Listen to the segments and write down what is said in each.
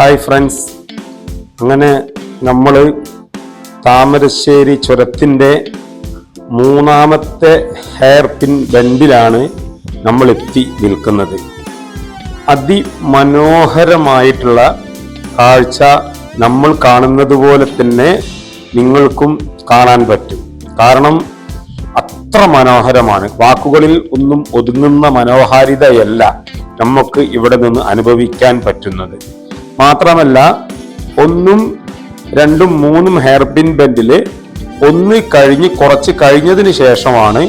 Hi friends അങ്ങനെ നമ്മൾ താമരശ്ശേരി ചുരത്തിന്റെ മൂന്നാമത്തെ ഹെയർ പിൻ ബെൻഡിലാണ് നമ്മൾ എത്തി നിൽക്കുന്നത്. അതിമനോഹരമായിട്ടുള്ള കാഴ്ച നമ്മൾ കാണുന്നത് പോലെ തന്നെ നിങ്ങൾക്കും കാണാൻ പറ്റും. കാരണം അത്ര മനോഹരമാണ്. വാക്കുകളിൽ ഒന്നും ഒതുങ്ങുന്ന മനോഹാരിതയല്ല നമുക്ക് ഇവിടെ നിന്ന് അനുഭവിക്കാൻ പറ്റുന്നത്. മാത്രമല്ല ഒന്നും രണ്ടും മൂന്നും ഹെയർ പിൻ ബെൻഡിൽ ഒന്ന് കഴിഞ്ഞ് കുറച്ച് കഴിഞ്ഞതിന് ശേഷമാണ്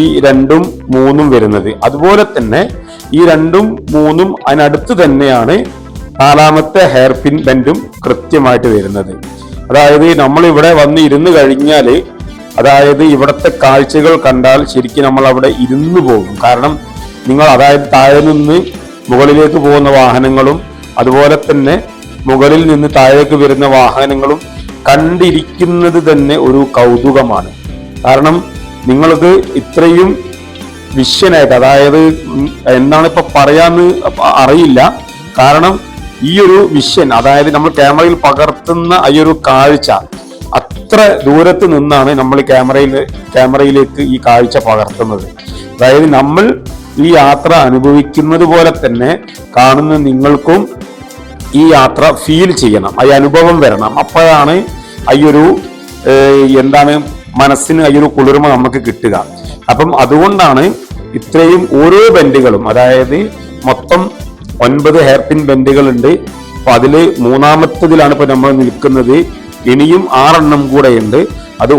ഈ രണ്ടും മൂന്നും വരുന്നത്. അതുപോലെ തന്നെ ഈ രണ്ടും മൂന്നും അതിനടുത്ത് തന്നെയാണ് നാലാമത്തെ ഹെയർ പിൻ ബെൻഡും കൃത്യമായിട്ട് വരുന്നത്. അതായത് നമ്മൾ ഇവിടെ വന്ന് ഇരുന്ന് കഴിഞ്ഞാൽ അതായത് ഇവിടുത്തെ കാഴ്ചകൾ കണ്ടാൽ ശരിക്കും നമ്മൾ അവിടെ ഇരുന്ന് പോകും. കാരണം നിങ്ങൾ അതായത് താഴെ നിന്ന് മുകളിലേക്ക് പോകുന്ന വാഹനങ്ങളും അതുപോലെ തന്നെ മുകളിൽ നിന്ന് താഴേക്ക് വരുന്ന വാഹനങ്ങളും കണ്ടിരിക്കുന്നത് തന്നെ ഒരു കൗതുകമാണ്. കാരണം നിങ്ങൾക്ക് ഇത്രയും വിഷ്യനായിട്ട് അതായത് എന്താണ് ഇപ്പൊ പറയാന്ന് അറിയില്ല. കാരണം ഈ ഒരു വിഷൻ അതായത് നമ്മൾ ക്യാമറയിൽ പകർത്തുന്ന ഈ ഒരു കാഴ്ച അത്ര ദൂരത്ത് നിന്നാണ് നമ്മൾ ക്യാമറയിൽ ക്യാമറയിലേക്ക് ഈ കാഴ്ച പകർത്തുന്നത്. അതായത് നമ്മൾ ഈ യാത്ര അനുഭവിക്കുന്നത് പോലെ തന്നെ കാണുന്ന നിങ്ങൾക്കും ഈ യാത്ര ഫീൽ ചെയ്യണം. ആ അനുഭവം വരണം. അപ്പോഴാണ് അയ്യൊരു എന്താണ് മനസ്സിന് അയ്യൊരു കുളിർമ നമുക്ക് കിട്ടുക. അപ്പം അതുകൊണ്ടാണ് ഇത്രയും ഓരോ ബെൻഡുകളും അതായത് മൊത്തം ഒൻപത് ഹെയർ പിൻ ബെൻഡുകൾ അപ്പൊ അതിൽ മൂന്നാമത്തതിലാണ് ഇപ്പൊ നമ്മൾ നിൽക്കുന്നത്. ഇനിയും ആറെണ്ണം കൂടെ ഉണ്ട്. അത്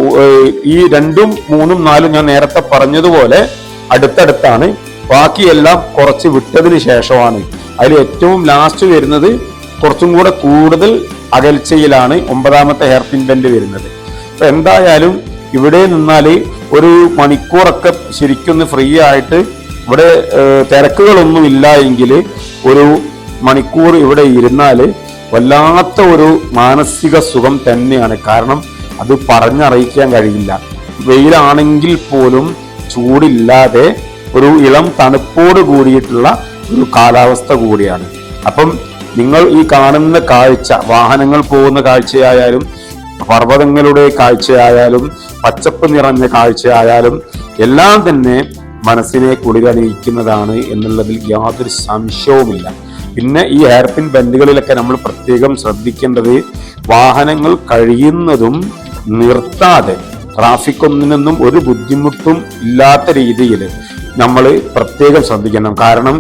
ഈ രണ്ടും മൂന്നും നാലും ഞാൻ നേരത്തെ പറഞ്ഞതുപോലെ അടുത്തടുത്താണ്. ബാക്കിയെല്ലാം കുറച്ച് വിട്ടതിന് ശേഷമാണ്. അതിൽ ഏറ്റവും ലാസ്റ്റ് വരുന്നത് കുറച്ചും കൂടെ കൂടുതൽ അകൽച്ചയിലാണ് ഒമ്പതാമത്തെ ഹെയർ പിൻ ബെൻഡ് വരുന്നത്. അപ്പൊ എന്തായാലും ഇവിടെ നിന്നാൽ ഒരു മണിക്കൂറൊക്കെ ശരിക്കൊന്ന് ഫ്രീ ആയിട്ട് ഇവിടെ തിരക്കുകളൊന്നും ഇല്ല എങ്കിൽ ഒരു മണിക്കൂർ ഇവിടെ ഇരുന്നാൽ വല്ലാത്ത ഒരു മാനസിക സുഖം തന്നെയാണ്. കാരണം അത് പറഞ്ഞറിയിക്കാൻ കഴിയില്ല. വെയിലാണെങ്കിൽ പോലും ചൂടില്ലാതെ ഒരു ഇളം തണുപ്പോട് കൂടിയിട്ടുള്ള ഒരു കാലാവസ്ഥ കൂടിയാണ്. അപ്പം നിങ്ങൾ ഈ കാണുന്ന കാഴ്ച വാഹനങ്ങൾ പോകുന്ന കാഴ്ചയായാലും പർവതങ്ങളുടെ കാഴ്ചയായാലും പച്ചപ്പ് നിറഞ്ഞ കാഴ്ചയായാലും എല്ലാം തന്നെ മനസ്സിനെ കുളിരണിയിക്കുന്നതാണ് എന്നുള്ളതിൽ യാതൊരു സംശയവുമില്ല. പിന്നെ ഈ ഹെയർപിൻ ബെൻഡുകളിലൊക്കെ നമ്മൾ പ്രത്യേകം ശ്രദ്ധിക്കേണ്ടത് വാഹനങ്ങൾ കഴിയുന്നതും നിർത്താതെ ട്രാഫിക് ഒന്നിനൊന്നും ഒരു ബുദ്ധിമുട്ടും ഇല്ലാത്ത രീതിയിൽ നമ്മൾ പ്രത്യേകം ശ്രദ്ധിക്കണം. കാരണം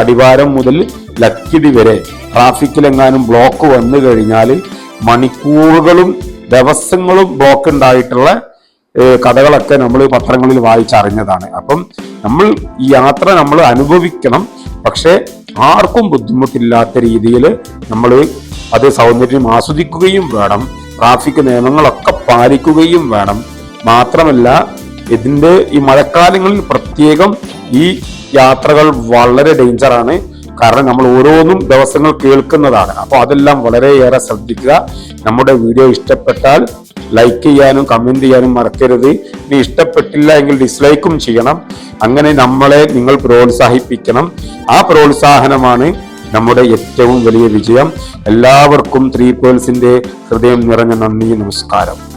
അടിവാരം മുതൽ ലക്കിടി വരെ ട്രാഫിക്കിലെങ്ങാനും ബ്ലോക്ക് വന്നു കഴിഞ്ഞാൽ മണിക്കൂറുകളും ദിവസങ്ങളും ബ്ലോക്ക് ഉണ്ടായിട്ടുള്ള കഥകളൊക്കെ നമ്മൾ പത്രങ്ങളിൽ വായിച്ചറിഞ്ഞതാണ്. അപ്പം നമ്മൾ ഈ യാത്ര നമ്മൾ അനുഭവിക്കണം. പക്ഷേ ആർക്കും ബുദ്ധിമുട്ടില്ലാത്ത രീതിയിൽ നമ്മൾ അത് സൗന്ദര്യം ആസ്വദിക്കുകയും വേണം. ട്രാഫിക് നിയമങ്ങളൊക്കെ പാലിക്കുകയും വേണം. മാത്രമല്ല ഇതിന്റെ ഈ മഴക്കാലങ്ങളിൽ പ്രത്യേകം ഈ യാത്രകൾ വളരെ ഡേഞ്ചറാണ്. കാരണം നമ്മൾ ഓരോന്നും ദിവസങ്ങൾ കേൾക്കുന്നതാണ്. അപ്പോൾ അതെല്ലാം വളരെയേറെ ശ്രദ്ധിക്കുക. നമ്മുടെ വീഡിയോ ഇഷ്ടപ്പെട്ടാൽ ലൈക്ക് ചെയ്യാനും കമന്റ് ചെയ്യാനും മറക്കരുത്. ഇനി ഇഷ്ടപ്പെട്ടില്ല എങ്കിൽ ഡിസ്ലൈക്കും ചെയ്യണം. അങ്ങനെ നമ്മളെ നിങ്ങൾ പ്രോത്സാഹിപ്പിക്കണം. ആ പ്രോത്സാഹനമാണ് നമ്മുടെ ഏറ്റവും വലിയ വിജയം. എല്ലാവർക്കും ത്രീ പേഴ്സിന്റെ ഹൃദയം നിറഞ്ഞ നന്ദി നമസ്കാരം.